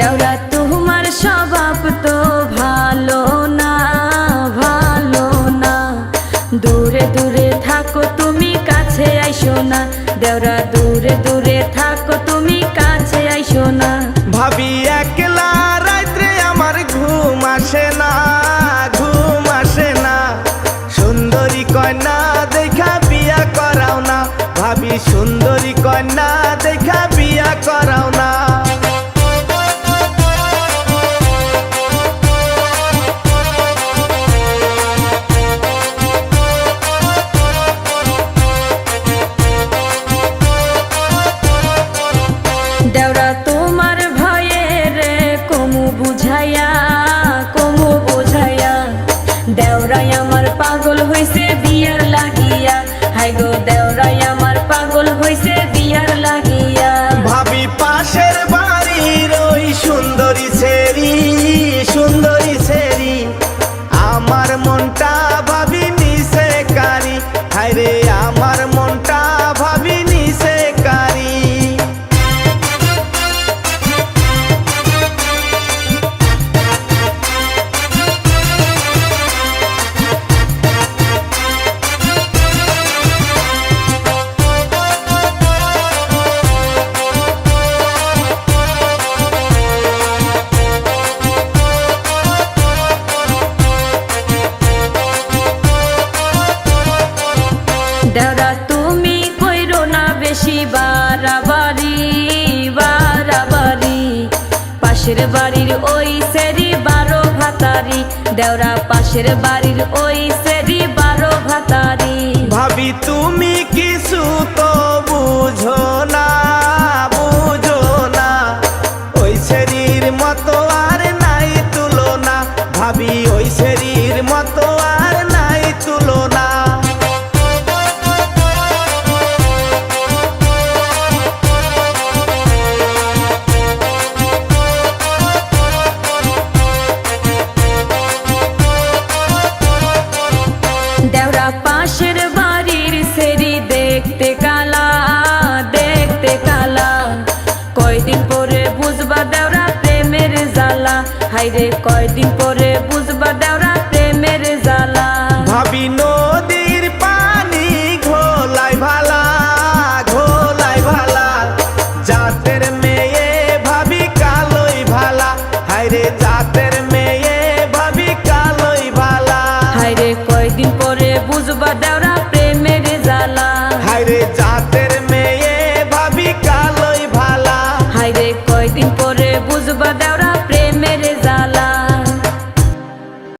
দেওরা তোমার স্বভাব তো ভালো না ভালো না। দূরে দূরে থাকো, তুমি কাছে আইসো না। দেওরা দূরে দূরে থাকো, তুমি কাছে আইসো না। ভাবি একলা রাত্রে আমার ঘুম আসে না, ঘুম আসে না। সুন্দরী কন্যা দেখা বিয়া করাও না। ভাবি সুন্দরী কন্যা আমার মনটা ভাবি নিছে কারি হায়রে আমার দেওরা তুমি কইরো না বেশি বাড়াবাড়ি বাড়াবাড়ি? পাশের বাড়ির ওই সেরি বারো ভাতারি, দেওরা পাশের বাড়ির ওই সেরি জ্বালা। হাইরে কয়দিন পরে বুঝবা দেওরা প্রেমের জ্বালা। ভাবি নদীর পানি ঘোলাই ভালা ঘোলাই ভালা। জাতের মেয়ে ভাবি কালোই ভালা। হায়রে জাতের মেয়ে ভাবি কালোই ভালা। হাইরে কয়দিন পরে বুঝবা